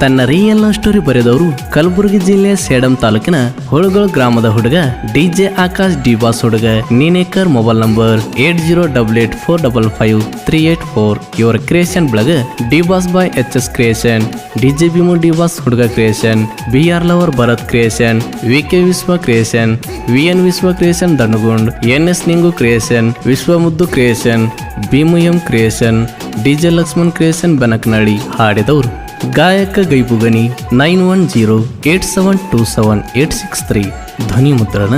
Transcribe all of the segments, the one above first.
ತನ್ನ real love story ಬರೆದವರು ಕಲಬುರಗಿ ಜಿಲ್ಲೆಯ ಸೇಡಂ ತಾಲೂಕಿನ ಹೊಳಗೋಳ ಗ್ರಾಮದ ಹುಡುಗ ಡಿಜೆ ಆಕಾಶ್ ಡಿ ಬಾಸ್ ಹುಡುಗ ನೀನೇಕರ್ mobile number eight zero double eight four double five three eight four. ಇವರ creation blog D boss boy H S creation DJ Bimu D boss ಹುಡುಗ creation B R lover Bharath creation V K Vishwa creation V N Vishwa creation Dandagund N S Ningu creation Vishwa Muddu creation Bhimu M creation DJ Lakshman creation Benakanahalli ಹಾಡಿದವರು ಗಾಯಕ Gaibugani nine one zero eight seven two seven eight six three. ಧ್ವನಿ ಮುದ್ರಣ,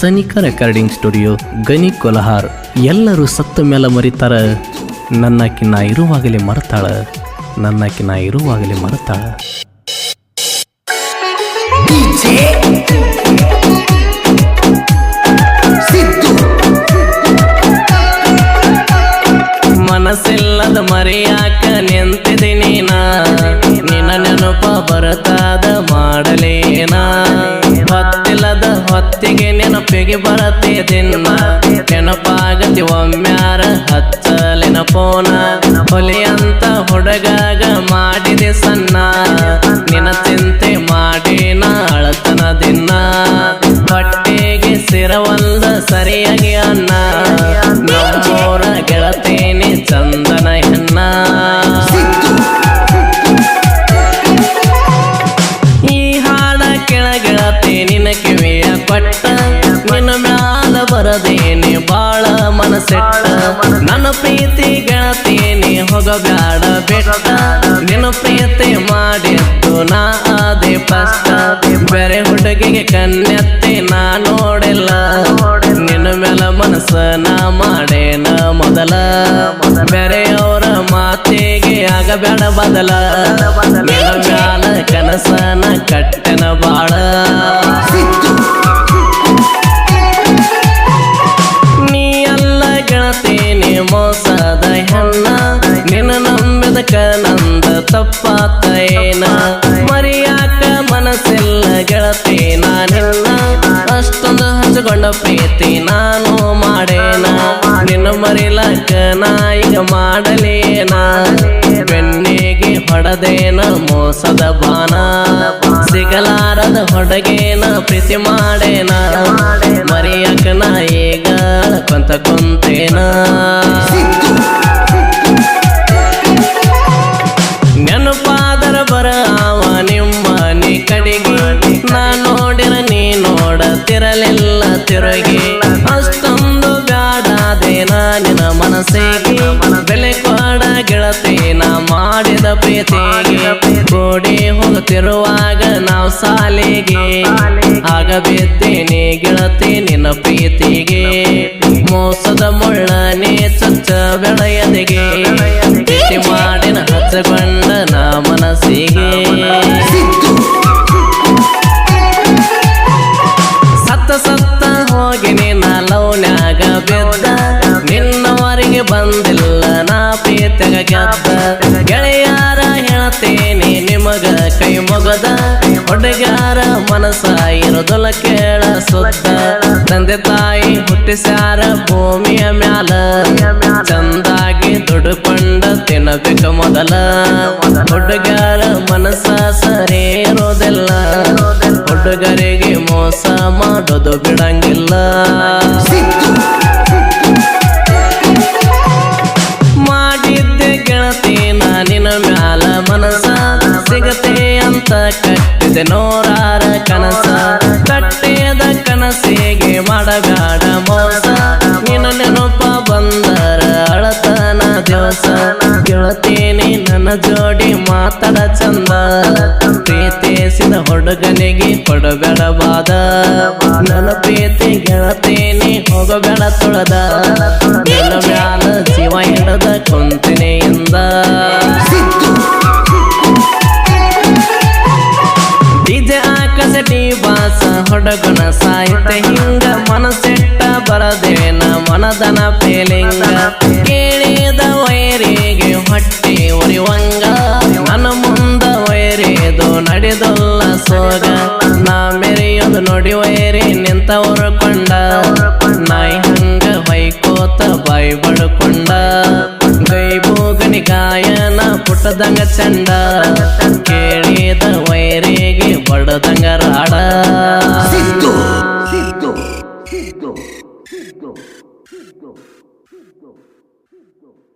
ಸನಿಕ recording studio Ghani ಕೊಲಹಾರ್ ಎಲ್ಲರೂ ಸತ್ತ ಮೇಲೆ ಮರಿತಾರ. ನನ್ನಾಕಿ ನಾ ಇರುವಾಗಲೇ ಮರತಾಳ. ನನ್ನ ನಾ ಇರುವಾಗಲೇ ಮರತಾಳ. ನೆನಪ ಬರತಾದ ಮಾಡಲೇನ? ಹೊತ್ತಿಲ್ಲದ ಹೊತ್ತಿಗೆ ನೆನಪಿಗೆ ಬರತ್ತೆ ದಿನ. ನೆನಪಾಗತಿ ಒಮ್ಮ್ಯಾರ ಹತ್ತಲಿನ ಪೋನ. ಹೊಲಿಯಂತ ಹುಡುಗಾಗ ಮಾಡಿದೆ ಕೊಟ್ಟ ನಿನ್ನ ಮ್ಯಾಲ ಬರದೇನೆ, ಬಾಳ ಮನಸೆಟ್ಟ ನನ್ನ ಪ್ರೀತಿ ಗೆಳತೇನೆ ಹೋಗಬ್ಯಾಡ ಬೆಟ್ಟ. ನಿನ್ನ ಪ್ರೀತಿ ಮಾಡಿದ್ದು ನಾ ಅದೇ ಫಸ್ಟ್ ಬೇರೆ ಹುಡುಗಿಗೆ ಕನ್ನೆತ್ತಿ ನಾ ನೋಡಿಲ್ಲ. ನಿನ್ನ ಮ್ಯಾಲ ಮನಸ್ಸ ನಾ ಮಾಡೇನ ಮೊದಲ. ಬೇರೆಯವರ ಮಾತಿಗೆ ಆಗಬೇಡ ಬದಲ. ನಿನ್ನ ಮ್ಯಾಲ ಕನಸನ ಕಟ್ಟೆನ ಗೆಳತಿ ನಾನೆಲ್ಲ, ಅಷ್ಟೊಂದು ಹಚ್ಚಿಕೊಂಡ ಪ್ರೀತಿ ನಾನು ಮಾಡೇನ. ನಿನ್ನ ಮರಿಲಕ್ಕ ನಾ ಈಗ ಮಾಡಲೇನ. ಬೆನ್ನಿಗೆ ಹೊಡೆದೇನ ಮೋಸದ ಬಾನ. ಸಿಗಲಾರದ ಹೊಡಗೇನ ಪ್ರೀತಿ ಮಾಡೇನ. ಮರಿಯಕ್ಕ ನಾ ಈಗ ಕೊಂತ ಕುಂತೇನ. ನೆನಪಾದರ ಬರ ನಿಮ್ಮ ನಿ ಕಡೆಗೆ ತಿರುಗಿ. ಅಷ್ಟೊಂದು ಬ್ಯಾಡಾದೇನ ನಿನ್ನ ಮನಸ್ಸಿಗೆ. ಬೆಲೆ ಕೊಡ ಗೆಳತಿ, ನಾ ಮಾಡಿದ ಪ್ರೀತಿಗೆ. ಕೂಡಿ ಹೋಗುತ್ತಿರುವಾಗ ನಾವು ಸಾಲಿಗೆ. ಆಗ ಬಿದ್ದೇನೆ ಗೆಳತಿ, ನಿನ್ನ ಪ್ರೀತಿಗೆ ಗೆದ್ದ ಗೆಳೆಯಾರ ಹೇಳ್ತೇನೆ ನಿಮಗ ಕೈ ಮೊಗದ. ಒಡೆಗಾರ ಮನಸ್ಸ ಇರೋದಲ್ಲ ಕೇಳ ಸುತ್ತ ತಂದೆ ತಾಯಿ ಹುಟ್ಟಿಸ್ಯಾರ ಭೂಮಿಯ ಮ್ಯಾಲ. ಚಂದಾಗಿ ದುಡುಕೊಂಡ ತಿನ್ನಬೇಕ ಮೊದಲ. ಹುಡುಗಾರ ಮನಸ ಸರಿ ಇರೋದಿಲ್ಲ ಹುಡುಗರಿಗೆ ಮೋಸ ಮಾಡೋದು ಬಿಡಂಗಿಲ್ಲ ಕಟ್ಟಿದೆ ನೂರಾರ ಕನಸ, ಕಟ್ಟೆಯದ ಕನಸಿಗೆ ಮಾಡಬೇಡ ಮೋಸ. ನಿನ್ನ ನೆನಪ ಬಂದರ ಅಳತನ ದಿವಸ. ಕೇಳುತ್ತೇನೆ ನನ್ನ ಜೋಡಿ ಮಾತಾಡ ಚಂದ. ಪ್ರೀತಿಸಿದ ಹುಡುಗನಿಗೆ ಕೊಡಬೇಡವಾದ. ನನ್ನ ಪ್ರೀತಿ ಗೆಳತೇನೆ ಹೋಗಬೇಡ ತೊಳೆದ. ಮ್ಯಾಲ ಸಾಹಿತ್ಯ ಹಿಂಗ ಮನಸ್ಸಿಟ್ಟ ಬರದೇನ ಮನದನ ಫೀಲಿಂಗ ಕೇಳಿದ ವೈರಿಗೆ ಹೊಟ್ಟೆ ಉರಿವಂಗ. ನನ್ನ ಮುಂದ ವೈರಿದು ನಡೆದಲ್ಲ ಸೋಗ. ನಾ ಮೆರೆಯೋದು ನೋಡಿ ವೈರಿ ನಿಂತವರು ಕೊಂಡ ನಾಯಿ ಹಂಗ ಬೈಕೋತ ಬಾಯಿ ಬಡ್ಕೊಂಡ. ಗೈಬೂಗನಿ ಗಾಯನ ಪುಟ್ಟದಂಗ ಚಂಡ. ಕೇಳಿದ ವೈರಿಗೆ ಬಡದಂಗ Siddu go. Keep going. Keep going.